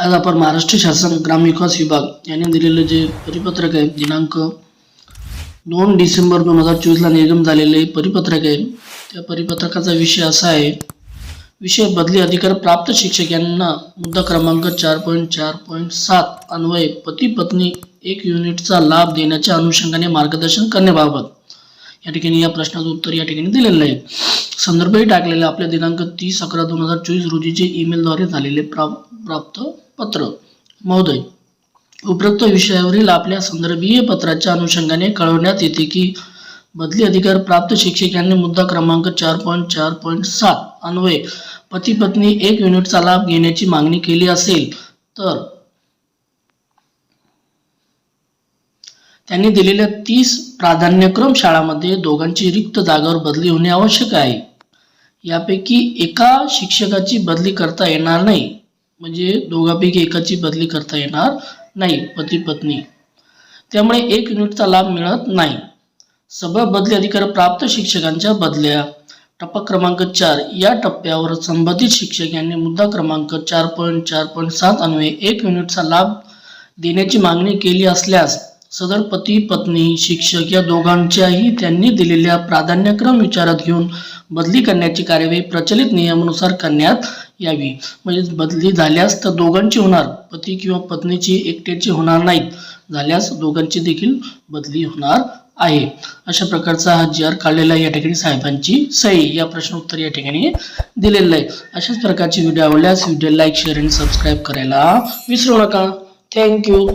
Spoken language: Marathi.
आज आपण महाराष्ट्र शासन ग्रामविकास विभाग यांनी दिलेलं जे परिपत्रक आहे दिनांक दोन डिसेंबर दोन हजार चोवीसला निर्गम झालेले परिपत्रक आहे त्या परिपत्रकाचा विषय असा आहे विषय बदली अधिकार प्राप्त शिक्षक यांना मुद्दा क्रमांक चार पॉईंट चार पॉईंट सात अन्वये पती पत्नी एक युनिटचा लाभ देण्याच्या अनुषंगाने मार्गदर्शन करण्याबाबत या ठिकाणी या प्रश्नाचं उत्तर या ठिकाणी दिलेलं आहे. संदर्भही टाकलेला आपल्या दिनांक तीस अकरा दोन हजार चोवीस रोजीचे ईमेलद्वारे झालेले प्राप प्राप्त पत्र. महोदय उपरोक्त विषयावरील आपल्या संदर्भीय पत्राच्या अनुषंगाने कळवण्यात येते की बदली अधिकार प्राप्त शिक्षक यांनी मुद्दा क्रमांक चार पॉईंट चार पॉईंट सात अन्वये पती पत्नी एक युनिटचा लाभ घेण्याची मागणी केली असेल तर त्यांनी दिलेल्या तीस प्राधान्यक्रम शाळांमध्ये दोघांची रिक्त जागावर बदली होणे आवश्यक आहे. यापैकी एका शिक्षकाची बदली करता येणार नाही. म्हणजे दोघांपैकी एकाची बदली करता येणार नाही पती पत्नी. त्यामुळे एक युनिटचा लाभ मिळत नाही. सभा बदली अधिकार प्राप्त शिक्षकांच्या बदल्या. टप्पा क्रमांक चार या टप्प्यावर संबंधित शिक्षक यांनी मुद्दा क्रमांक चार पॉईंट चार पॉईंट सात अन्वये एक युनिटचा लाभ देण्याची मागणी केली असल्यास सदर पती पत्नी शिक्षक या दोघांच्याही त्यांनी दिलेल्या प्राधान्यक्रम विचारात घेऊन बदली करण्याची कार्यवाही प्रचलित नियमानुसार करण्यात यावी. म्हणजे बदली झाल्यास तर दोघांची होणार पती किंवा पत्नीची एकट्याची होणार नाहीत. झाल्यास दोघांची देखील बदली होणार आहे. अशा प्रकारचा हा जी आर काढलेला या ठिकाणी साहेबांची सही. या प्रश्न उत्तर या ठिकाणी दिलेलं आहे. अशाच प्रकारचे व्हिडिओ आवडल्यास व्हिडिओ लाईक शेअर आणि सबस्क्राईब करायला विसरू नका. थँक्यू.